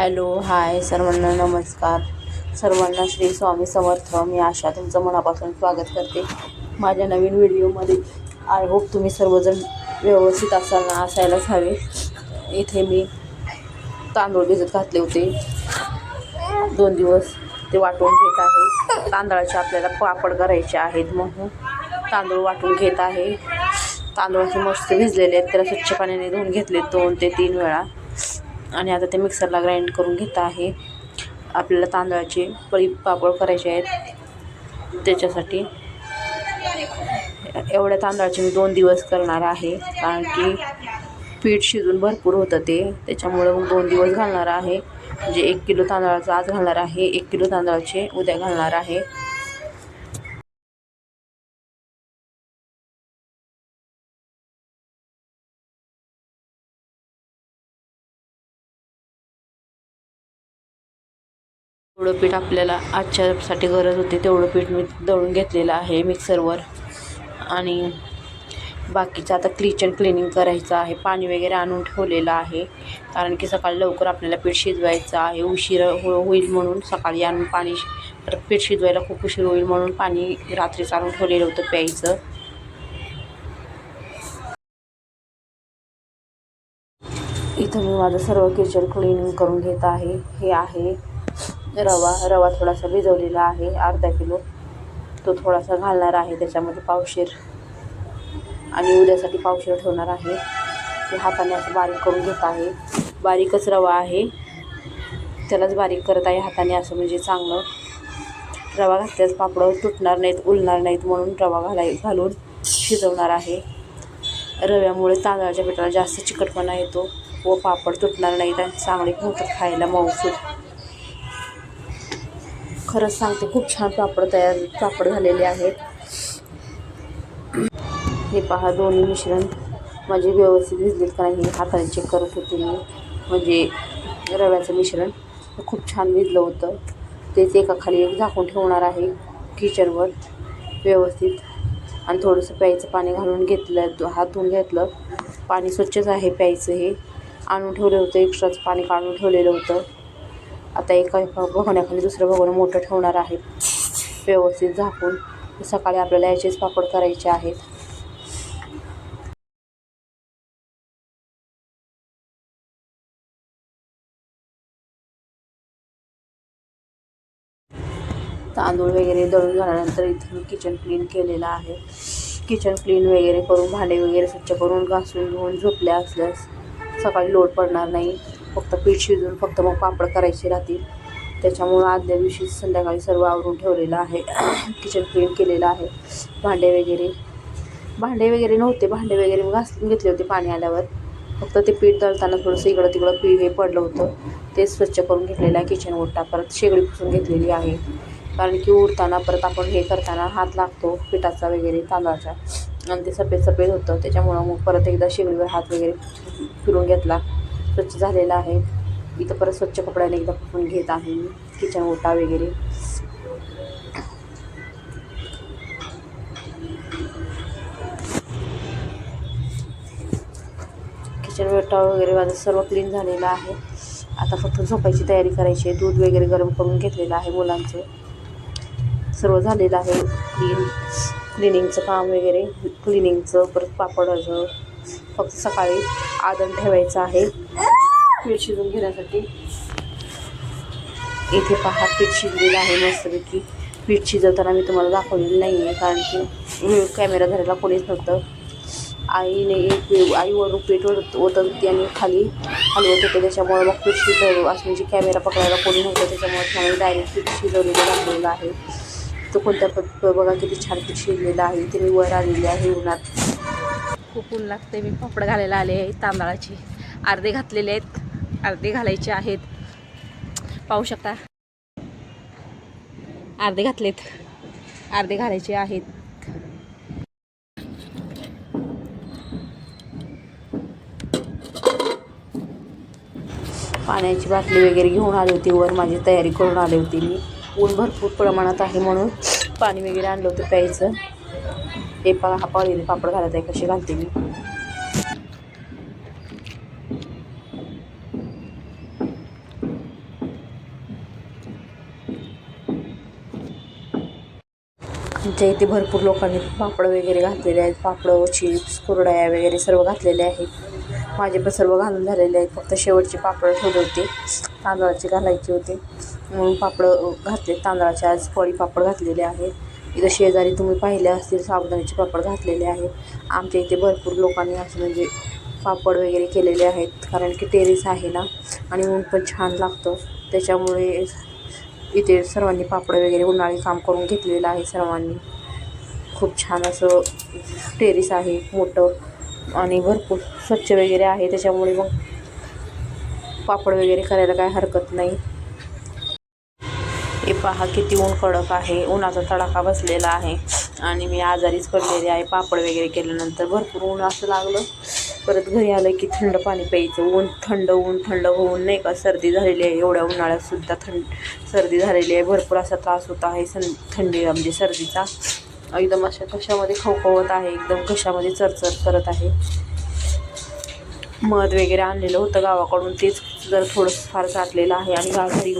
Hello hi सर्वांना नमस्कार. सर्वांना श्री स्वामी समर्थ. मी आशा तुमचं मनापासून स्वागत करते. माझ्या नवीन व्हिडिओमध्ये आय होप तुम्ही सर्वजण व्यवस्थित असायला असायलाच हवे. इथे मी तांदूळ भिजत घातले होते. दोन दिवस ते वाटून घेत आहे. तांदळाचे आपल्याला पापड करायचे आहेत म्हणून तांदूळ वाटून घेत आहे. तांदूळ असे मस्त भिजलेले आहेत त्याला स्वच्छ पाण्याने धुवून घेतले दोन ते तीन वेळा. आणि आता ते मिक्सरला ग्राइंड करून घेत आहे. आपल्याला तांदळाचे पळी पापड करायचे आहेत. त्याच्यासाठी एवढ्या तांदळाचे मी दोन दिवस करणार आहे. कारण की पीठ शिजून भरपूर होतं ते. त्याच्यामुळं मग दोन दिवस घालणार आहे. म्हणजे एक किलो तांदळाचं आज घालणार आहे. एक किलो तांदळाचे उद्या घालणार आहे. तेवढं पीठ आपल्याला आजच्यासाठी गरज होती तेवढं पीठ मी दळून घेतलेलं आहे मिक्सरवर. आणि बाकीचं आता किचन क्लिनिंग करायचं आहे पाणी वगैरे आणून ठेवलेलं आहे. कारण की सकाळी लवकर आपल्याला पीठ शिजवायचं आहे उशीर हो होईल म्हणून सकाळी आणून पाणी परत पीठ शिजवायला खूप उशीर होईल म्हणून पाणी रात्रीच आणून ठेवलेलं होतं प्यायचं. इथं मी माझं सर्व किचन क्लिनिंग करून घेत आहे. हे आहे रवा रवा थोडासा भिजवलेला आहे अर्धा किलो. तो थोडासा घालणार आहे त्याच्यामध्ये पावशेर. आणि उद्यासाठी पावशेर ठेवणार आहे. ते हाताने असं बारीक करून घेत आहे. बारीकच रवा आहे. त्यालाच बारीक करत आहे हाताने असं म्हणजे चांगलं. रवा घातल्यास पापडं तुटणार नाहीत उलणार नाहीत म्हणून रवा घालाय घालून शिजवणार आहे. रव्यामुळे तांदळाच्या पिठाला जास्त चिकटपणा येतो व पापड तुटणार नाहीत आणि चांगले होतात खायला मऊसूत खरंच सांगते खूप छान पापड तयार पापड झालेले आहेत. हे पहा दोन्ही मिश्रण माझे व्यवस्थित भिजलेत का नाही हाताने चेक करत होते मी. म्हणजे रव्याचं मिश्रण खूप छान भिजलं होतं. तेच एका खाली एक झाकून ठेवणार आहे किचनवर व्यवस्थित. आणि थोडंसं प्यायचं पाणी घालून घेतलं हात धुवून घेतलं. पाणी स्वच्छच आहे प्यायचं हे. आणून ठेवलं होतं एक्स्ट्राचं पाणी काढून ठेवलेलं होतं. आता एका भगवण्याखाली भगोण्याखाली दुसरं भगोणं मोठं ठेवणार आहे. व्यवस्थित झाकून सकाळी आपल्याला याचेच पापड करायचे आहेत. तांदूळ वगैरे दळून झाल्यानंतर इथं किचन क्लीन केलेलं आहे. किचन क्लीन वगैरे करून भांडे वगैरे स्वच्छ करून घासून धुवून झोपल्या असल्यास सकाळी लोड पडणार नाही. फक्त पीठ शिजून फक्त मग पापड करायचे राहतील. त्याच्यामुळं आदल्या दिवशी संध्याकाळी सर्व आवरून ठेवलेलं आहे. किचन क्लीन केलेलं आहे. भांडे वगैरे. भांडे वगैरे नव्हते. भांडे वगैरे मी घासून घेतले होते पाणी आल्यावर. फक्त ते पीठ दळताना थोडंसं इकडं तिकडं पीठ हे पडलं होतं. ते स्वच्छ करून घेतलेलं आहे किचन ओटा परत शेगडी पुसून घेतलेली आहे. कारण की उरताना परत आपण हे करताना हात लागतो पिठाचा वगैरे तांदळाचा. आणि ते सफेद सफेद होतं. त्याच्यामुळं मग परत एकदा शेगडीवर हात वगैरे फिरून घेतला. स्वच्छ झालेला आहे. इथं परत स्वच्छ कपड्याने एकदा पुसून घेत आहे. मी किचन ओटा वगैरे. किचन ओटा वगैरे माझं सर्व क्लीन झालेलं आहे. आता फक्त झोपायची तयारी करायची आहे. दूध वगैरे गरम करून घेतलेलं आहे मुलांचं. सर्व झालेलं आहे. क्लीन क्लिनिंगचं काम वगैरे. क्लिनिंगचं परत पापडाचं. फक्त सकाळी आदन ठेवायचं आहे. पीठ शिजून घेण्यासाठी. इथे पहा पीठ शिजलेलं आहे मस्तपैकी. पीठ शिजवताना मी तुम्हाला दाखवलेलं नाही आहे कारण की कॅमेरा धरायला कोणीच नव्हतं. आईने एक आईवरून पीठ ओत ओतत होती आणि खाली हलवत होते. त्याच्यामुळे मग पीठ शिजवलं. असं म्हणजे कॅमेरा पकडायला कोणी नव्हतं. त्याच्यामुळे मला डायरेक्ट पीठ शिजवलेलं दाखवलेलं आहे. तो कोणत्या पद बघा किती छान शिरलेला आहे. ते मी वर आलेली आहे उन्हात. खूप ऊन लागते मी पापड घालायला आले आहे तांदळाची. अर्धे घातलेले आहेत. अर्धे घालायचे आहेत. पाहू शकता. अर्धे घातलेत. अर्धे घालायचे आहेत. पाण्याची बाटली वगैरे घेऊन आली होती. वर माझी तयारी करून आली होती मी. ऊन भरपूर प्रमाणात आहे म्हणून पाणी वगैरे आणलं होतं प्यायचं. हे पा हा पाळीने पापड घालत आहे कसे घालते मी. आमच्या इथे भरपूर लोकांनी पापड वगैरे घातलेले आहेत. पापड चिप्स कुरड्या वगैरे सर्व घातलेले आहेत. माझे पण सर्व घालून झालेले आहेत. फक्त शेवटचे पापड ठेवले होते. तांदळाचे घालायचे होते. म्हणून पापडं घातले. तांदळाचे आज पळी पापड घातलेले आहेत. इथं शेजारी तुम्ही पाहिले असतील साबुदाण्याचे पापड घातलेले आहेत आमच्या इथे भरपूर लोकांनी असं म्हणजे पापड वगैरे केलेले आहेत. कारण की टेरेस आहे ना आणि ऊन पण छान लागतं. त्याच्यामुळे इथे सर्वांनी पापड वगैरे उन्हाळी काम करून घेतलेलं आहे सर्वांनी. खूप छान असं टेरेस आहे मोठं आणि भरपूर स्वच्छ वगैरे आहे. त्याच्यामुळे मग पापड वगैरे करायला काय हरकत नाही. हे पहा किती ऊन कडक आहे उन्हाचा तडाखा बसलेला आहे. आणि मी आजारीच पडलेली आहे पापड वगैरे केल्यानंतर भरपूर ऊन असं लागलं. परत घरी आलं की थंड पाणी प्यायचं ऊन थंड ऊन थंड होऊन नाही का सर्दी झालेली आहे. एवढ्या उन्हाळ्यात सुद्धा थंड सर्दी झालेली आहे. भरपूर असा त्रास होत आहे सं थंडी म्हणजे सर्दीचा. एकदम अशा घशामध्ये खवखवत आहे एकदम घशामध्ये चरचर करत आहे. मध वगैरे आणलेलं होतं गावाकडून तेच जर थोडंसं फार साठलेलं आहे आणि घरी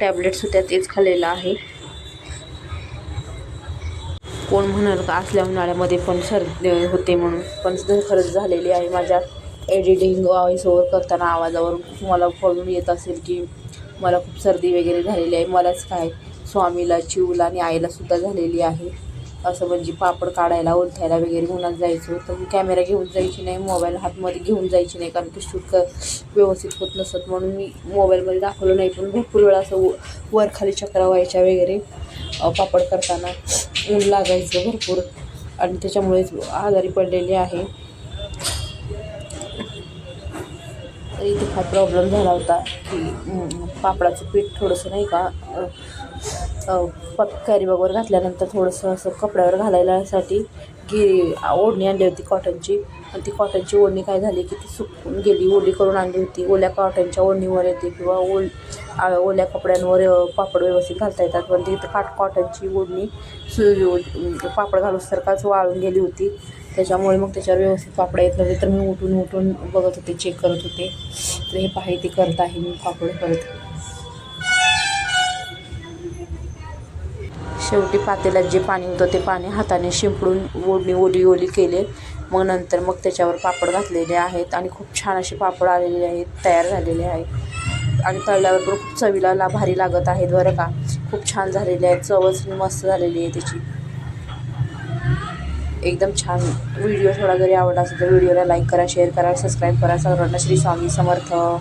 टॅबलेट्स होत्या तेच खाल्लेलं आहे. कोण म्हणाल का असल्या उन्हाळ्यामध्ये पण सर्दी होते म्हणून. पण खरंच झालेली आहे. माझ्या एडिटिंग व्हॉइस ओवर करताना आवाजावरून मला कळून येत असेल की मला खूप सर्दी वगैरे झालेली आहे. मलाच काय स्वामीला चिवला आणि आईलासुद्धा झालेली आहे. असं म्हणजे पापड काढायला ओलथायला वगैरे उन्हात जायचं. तर मी कॅमेरा घेऊन जायची नाही मोबाईल हातमध्ये घेऊन जायची नाही कारण की शूट क व्यवस्थित होत नसत. म्हणून मी मोबाईलमध्ये दाखवलं नाही पण भरपूर वेळा असं व वर खाली चक्रा व्हायच्या वगैरे पापड करताना ऊन लागायचं भरपूर. आणि त्याच्यामुळेच आजारी पडलेली आहे. तर इथे काय प्रॉब्लेम झाला होता की पापडाचं पीठ थोडंसं नाही का पक कॅरी बॅगवर घातल्यानंतर थोडंसं असं कपड्यावर घालायलासाठी गिरी ओढणी आणली होती कॉटनची आणि ती कॉटनची ओढणी काय झाली की ती सुकून गेली. ओली करून आणली होती. ओल्या कॉटनच्या ओढणीवर येते किंवा ओल ओल्या कपड्यांवर पापड व्यवस्थित घालता येतात. पण ती काट कॉटनची ओढणी सु म्हणजे पापड घालूसारखाच वाळून गेली होती. त्याच्यामुळे मग त्याच्यावर व्यवस्थित पापड येत नव्हते. तर मी उठून उठून बघत होते चेक करत होते. तर हे पाहिजे ते करत आहे. मी पापड करत शेवटी पातेल्यात जे पाणी होतं ते पाणी हाताने शिंपडून ओढणी ओली ओली केले. मग नंतर मग त्याच्यावर पापड घातलेले आहेत आणि खूप छान असे पापड आलेले आहेत तयार झालेले आहेत. आणि तळल्यावर पण खूप चवीला ला भारी लागत आहेत बरं का. खूप छान झालेले आहेत चवच मस्त झालेली आहे त्याची. एकदम छान व्हिडिओ थोडा जरी आवडला असेल तर व्हिडिओला लाईक करा शेअर करा सबस्क्राईब करा. सर्वांना श्री स्वामी समर्थ.